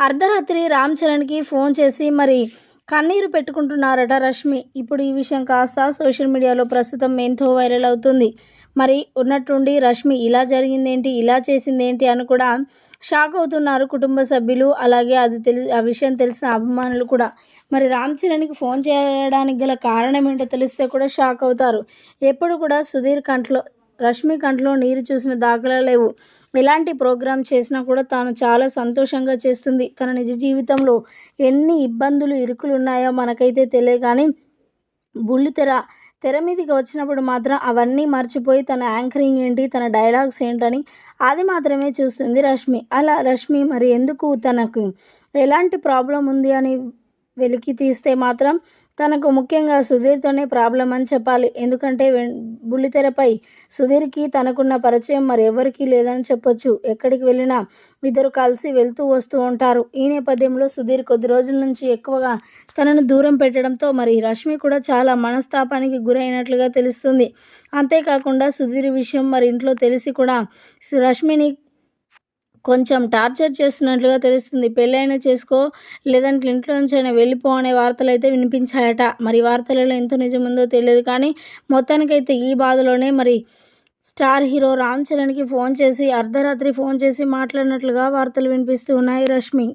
అర్ధరాత్రి రామ్ చరణ్కి ఫోన్ చేసి మరి కన్నీరు పెట్టుకుంటున్నారట రష్మి. ఇప్పుడు ఈ విషయం కాస్త సోషల్ మీడియాలో ప్రస్తుతం ఎంతో వైరల్ అవుతుంది. మరి ఉన్నట్టుండి రష్మి ఇలా జరిగిందేంటి? ఇలా చేసిందేంటి? అని కూడా షాక్ అవుతున్నారు కుటుంబ సభ్యులు. అలాగే అది తెలిసి ఆ విషయం తెలిసిన అభిమానులు కూడా. మరి రామ్ చరణ్కి ఫోన్ చేయడానికి గల కారణం ఏంటో తెలిస్తే కూడా షాక్ అవుతారు. ఎప్పుడు కూడా సుధీర్ కంట్లో రష్మి కంట్లో నీరు చూసిన దాఖలా లేవు ఎలాంటి ప్రోగ్రామ్ చేసినా కూడా తాను చాలా సంతోషంగా చేస్తుంది. తన నిజ జీవితంలో ఎన్ని ఇబ్బందులు ఇరుకులు ఉన్నాయో మనకైతే తెలియదు. కానీ బుల్లితెర తెర మీదకి వచ్చినప్పుడు మాత్రం అవన్నీ మర్చిపోయి తన యాంకరింగ్ ఏంటి తన డైలాగ్స్ ఏంటని అది మాత్రమే చూస్తుంది రష్మి. అలా రష్మి మరి ఎందుకు తనకు ఎలాంటి ప్రాబ్లం ఉంది అని వెలికి తీస్తే మాత్రం తనకు ముఖ్యంగా సుధీర్తోనే ప్రాబ్లం అని చెప్పాలి. ఎందుకంటే బుల్లితెరపై సుధీర్కి తనకున్న పరిచయం మరి లేదని చెప్పొచ్చు. ఎక్కడికి వెళ్ళినా ఇద్దరు కలిసి వెళ్తూ వస్తూ ఉంటారు. ఈ నేపథ్యంలో సుధీర్ కొద్ది రోజుల నుంచి ఎక్కువగా తనను దూరం పెట్టడంతో మరి రష్మి కూడా చాలా మనస్తాపానికి గురైనట్లుగా తెలుస్తుంది. అంతేకాకుండా సుధీర్ విషయం మరి ఇంట్లో తెలిసి కూడా రష్మిని కొంచెం టార్చర్ చేస్తున్నట్లుగా తెలుస్తుంది. పెళ్ళైనా చేసుకో లేదంటే ఇంట్లో నుంచి అయినా వెళ్ళిపో అనే వార్తలు అయితే వినిపించాయట. మరి వార్తలలో ఎంత నిజముందో తెలియదు కానీ మొత్తానికైతే ఈ బాధలోనే మరి స్టార్ హీరో రామ్ చరణ్కి ఫోన్ చేసి అర్ధరాత్రి ఫోన్ చేసి మాట్లాడినట్లుగా వార్తలు వినిపిస్తూ ఉన్నాయి రష్మి.